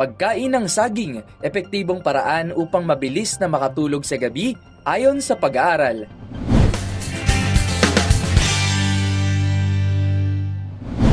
Pagkain ng saging, epektibong paraan upang mabilis na makatulog sa gabi ayon sa pag-aaral.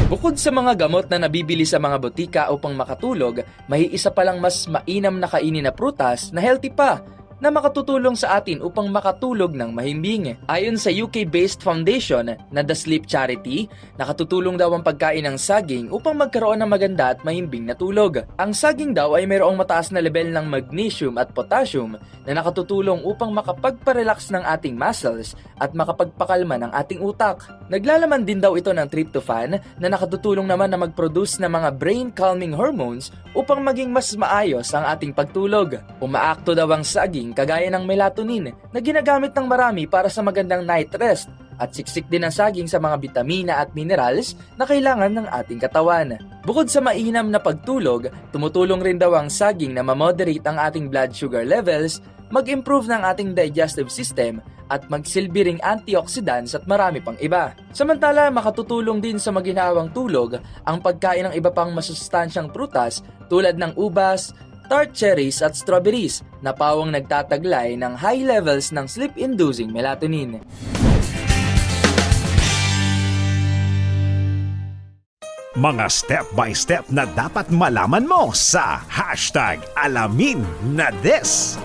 Bukod sa mga gamot na nabibili sa mga botika upang makatulog, may isa palang mas mainam na kainin na prutas na healthy pa na makatutulong sa atin upang makatulog ng mahimbing. Ayon sa UK-based foundation na The Sleep Charity, nakatutulong daw ang pagkain ng saging upang magkaroon ng maganda at mahimbing na tulog. Ang saging daw ay mayroong mataas na level ng magnesium at potassium na nakatutulong upang makapagparelax ng ating muscles at makapagpakalma ng ating utak. Naglalaman din daw ito ng tryptophan na nakatutulong naman na mag-produce ng mga brain calming hormones upang maging mas maayos ang ating pagtulog. Umaakto daw ang saging kagaya ng melatonin na ginagamit ng marami para sa magandang night rest at siksik din ang saging sa mga bitamina at minerals na kailangan ng ating katawan. Bukod sa mainam na pagtulog, tumutulong rin daw ang saging na mamoderate ang ating blood sugar levels, mag-improve ng ating digestive system at magsilbi ring antioxidants at marami pang iba. Samantala, makatutulong din sa maginhawang tulog ang pagkain ng iba pang masustansyang prutas tulad ng ubas, tart cherries at strawberries na pawang nagtataglay ng high levels ng sleep-inducing melatonin. Mga step-by-step na dapat malaman mo sa hashtag alamin na this.